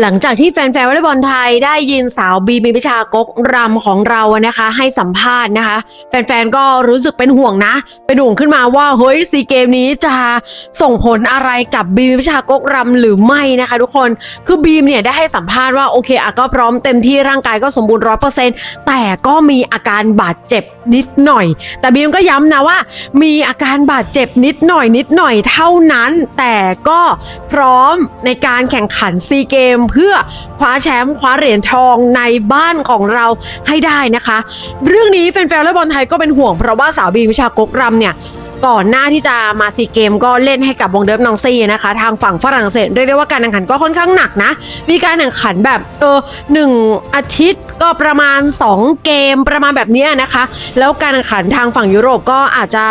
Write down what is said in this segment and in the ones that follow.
หลังจากที่แฟนๆวอลเลย์บอลไทยได้ยินสาวบีมีวิชากกรำของเรานะคะ ให้สัมภาษณ์นะคะ แฟนๆก็รู้สึกเป็นห่วงนะ เป็นห่วงขึ้นมาว่าเฮ้ยซีเกมนี้จะส่งผลอะไรกับบีมวิชากกรำหรือไม่นะคะ ทุกคนคือบีมเนี่ยได้ให้สัมภาษณ์ว่าโอเคอะก็พร้อมเต็มที่ร่างกายก็สมบูรณ์ร้อยเปอร์เซ็นต์แต่ก็มีอาการบาดเจ็บนิดหน่อย แต่บีมก็ย้ำนะว่า มีอาการบาดเจ็บนิดหน่อยนิดหน่อยเท่านั้น แต่ก็พร้อมในการแข่งขันซีเกมเพื่อคว้าแชมป์คว้าเหรียญทองในบ้านของเราให้ได้นะคะ เรื่องนี้แฟนๆวอลเลย์บอลไทยก็เป็นห่วงเพราะว่าสาวบีมวิชากกรำเนี่ยก่อนหน้าที่จะมาซีเกมก็เล่นให้กับวงเดิมนองซี่นะคะ ทางฝั่งฝรั่งเศสเรียกได้ว่าการแข่งขันก็ค่อนข้างหนักนะ มีการแข่งขันแบบเออหนึ่งอาทิตย์ก็ประมาณ 2 เกมประมาณแบบนี้นะคะ แล้วการแข่งขันทางฝั่งยุโรปก็อาจจะ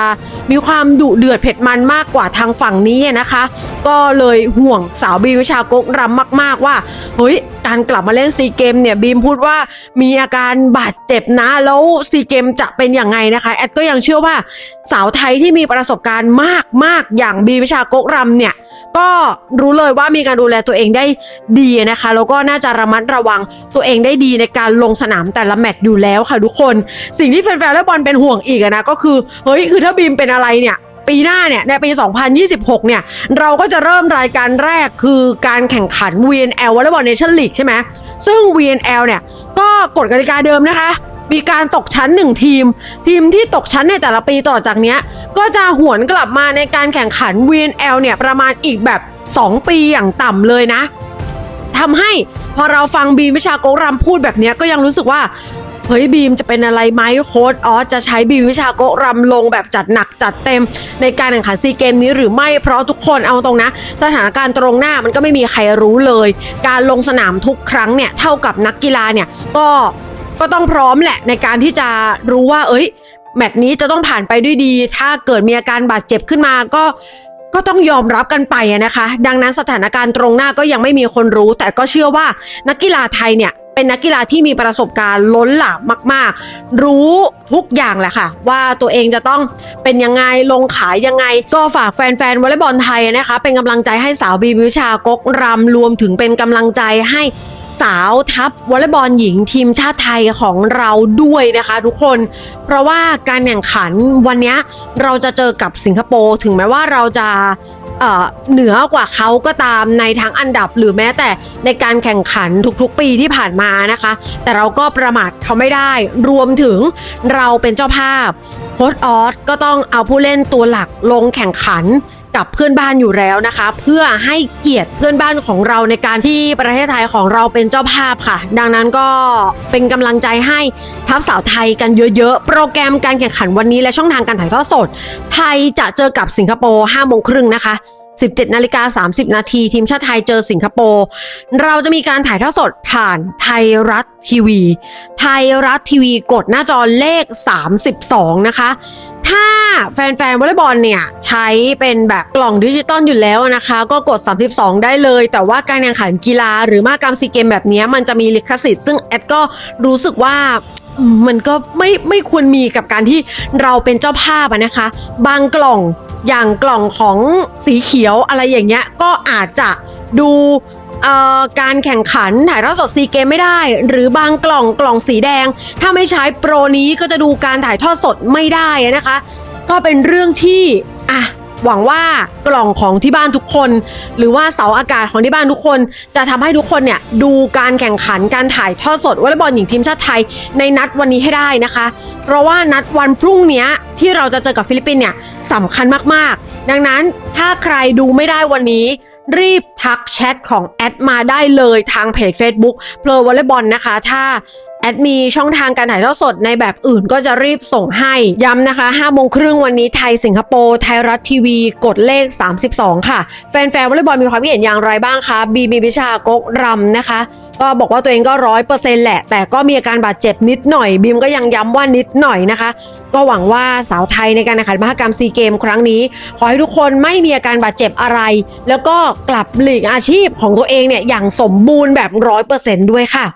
มีความดุเดือดเผ็ดมันมากกว่าทางฝั่งนี้นะคะ ก็เลยห่วงสาวบีมวิชากกรำมาก ๆว่าเฮ้ยการกลับมาเล่นซีเกมเนี่ยบีมพูดว่ามีอาการบาดเจ็บนะ แล้วซีเกมจะเป็นอยังไงนะคะแอดก็ยังเชื่อว่าสาวไทยที่มีประสบการณ์มากมากๆอย่างบีมวิชากกรำเนี่ยก็รู้เลยว่ามีการดูแลตัวเองได้ดีนะคะ แล้วก็น่าจะระมัดระวังตัวเองได้ดีในการลงสนามแต่ละแมตช์อยู่แล้วค่ะทุกคน สิ่งที่แฟนๆและบอลเป็นห่วงอีกนะก็คือเฮ้ยคือถ้าบีมเป็นอะไรเนี่ยปีหน้าเนี่ยในปี 2026 เนี่ย เราก็จะเริ่มรายการแรกคือการแข่งขัน VNL วอลเลย์บอลเนชั่นลีกใช่ไหมซึ่ง VNL เนี่ย ก็กฎกติกาเดิมนะคะ มีการตกชั้นหนึ่งทีม ทีมที่ตกชั้นในแต่ละปีต่อจากนี้ ก็จะหวนกลับมาในการแข่งขัน VNL เนี่ย ประมาณอีกแบบ 2 ปีอย่างต่ำเลยนะ ทำให้พอเราฟังบีมวิชาโกรำพูดแบบเนี้ยก็ยังรู้สึกว่าเฮ้ยบีมจะเป็นอะไรไหมโค้ดออสจะใช้บีมวิชาโกรำลงแบบจัดหนักจัดเต็ม ในการแข่งขันซีเกมนี้หรือไม่เพราะทุกคนเอาตรงนะ สถานการณ์ตรงหน้ามันก็ไม่มีใครรู้เลย การลงสนามทุกครั้งเนี่ยเท่ากับนักกีฬาเนี่ยก็ก็ต้องพร้อมแหละในการที่จะรู้ว่า เอ้ยแมตช์นี้จะต้องผ่านไปด้วยดี ถ้าเกิดมีอาการบาดเจ็บขึ้นมาก็ ก็ต้องยอมรับกันไปนะคะ ดังนั้นสถานการณ์ตรงหน้าก็ยังไม่มีคนรู้ แต่ก็เชื่อว่านักกีฬาไทยเนี่ยเป็นนักกีฬาที่มีประสบการณ์ล้นหลามมาก ๆ รู้ทุกอย่างแหละค่ะ ว่าตัวเองจะต้องเป็นยังไงลงขายยังไง ก็ฝากแฟนๆวอลเลย์บอลไทยนะคะ เป็นกำลังใจให้สาวบีวิชากกรำรวมถึงเป็นกำลังใจให้ สาวทัพวอลเลย์บอลหญิงทีมชาติไทยของเราด้วยนะคะทุกคน เพราะว่าการแข่งขันวันนี้เราจะเจอกับสิงคโปร์ถึงแม้ว่าเราจะเหนือกว่าเขาก็ตามในทั้งอันดับหรือแม้แต่ในการแข่งขันทุกๆปีที่ผ่านมานะคะ แต่เราก็ประมาทเขาไม่ได้ รวมถึงเราเป็นเจ้าภาพโค้ชออสก็ต้องเอาผู้เล่นตัวหลักลงแข่งขัน กับเพื่อนบ้านอยู่แล้วนะคะ เพื่อให้เกียรติเพื่อนบ้านของเราในการที่ประเทศไทยของเราเป็นเจ้าภาพค่ะ ดังนั้นก็เป็นกำลังใจให้ทัพสาวไทยกันเยอะๆ โปรแกรมการแข่งขันวันนี้และช่องทางการถ่ายทอดสด ไทยจะเจอกับสิงคโปร์5โมงครึ่งนะคะ17นาฬิกา30 นาทีทีมชาติไทยเจอสิงคโปร์ เราจะมีการถ่ายทอดสดผ่านไทยรัฐทีวี ไทยรัฐทีวีกดหน้าจอเลข 32 นะคะ ถ้าแฟนๆวอลเลย์บอลเนี่ย ใช้เป็นแบบกล่องดิจิตอลอยู่แล้วนะคะ ก็กด 32 ได้เลย แต่ว่าการแข่งขันกีฬาหรือมากรรมซีเกมแบบนี้มันจะมีลิขสิทธิ์ซึ่งแอดก็รู้สึกว่ามันก็ไม่ไม่ควรมีกับการที่เราเป็นเจ้าภาพนะคะ บางกล่องอย่างกล่องของสีเขียวอะไรอย่างเงี้ยก็อาจจะดู การแข่งขันถ่ายทอดสดซีเกมไม่ได้ หรือบางกล่องกล่องสีแดง ถ้าไม่ใช้โปรนี้ก็จะดูการถ่ายทอดสดไม่ได้นะคะ ก็เป็นเรื่องที่อะหวังว่ากล่องของที่บ้านทุกคน หรือว่าเสาอากาศของที่บ้านทุกคน จะทำให้ทุกคนเนี่ยดูการแข่งขันการถ่ายทอดสดวอลเลย์บอลหญิงทีมชาติไทยในนัดวันนี้ให้ได้นะคะ เพราะว่านัดวันพรุ่งนี้ที่เราจะเจอกับฟิลิปปินส์เนี่ยสำคัญมากๆ ดังนั้นถ้าใครดูไม่ได้วันนี้ รีบทักแชทของแอดมาได้เลยทางเพจ Facebook เพลวอลเลย์บอลนะคะ ถ้า แอดมีช่องทางการถ่ายทอดสดในแบบอื่นก็จะรีบส่งให้ย้ำนะคะ5โมงครึ่งวันนี้ไทยสิงคโปร์ไทยรัฐทีวีกดเลข 32 ค่ะ แฟนๆวอลเลย์บอลมีความคิดเห็นอย่างไรบ้างคะบีมีวิชากกรำนะคะ ก็บอกว่าตัวเองก็ร้อยเปอร์เซ็นต์แหละ แต่ก็มีอาการบาดเจ็บนิดหน่อยบีมก็ยังย้ำว่านิดหน่อยนะคะ ก็หวังว่าสาวไทยในการแข่งขันมหกรรมซีเกมครั้งนี้ ขอให้ทุกคนไม่มีอาการบาดเจ็บอะไร แล้วก็กลับหลีกอาชีพของตัวเองเนี่ยอย่างสมบูรณ์แบบร้อยเปอร์เซ็นต์ด้วยค่ะ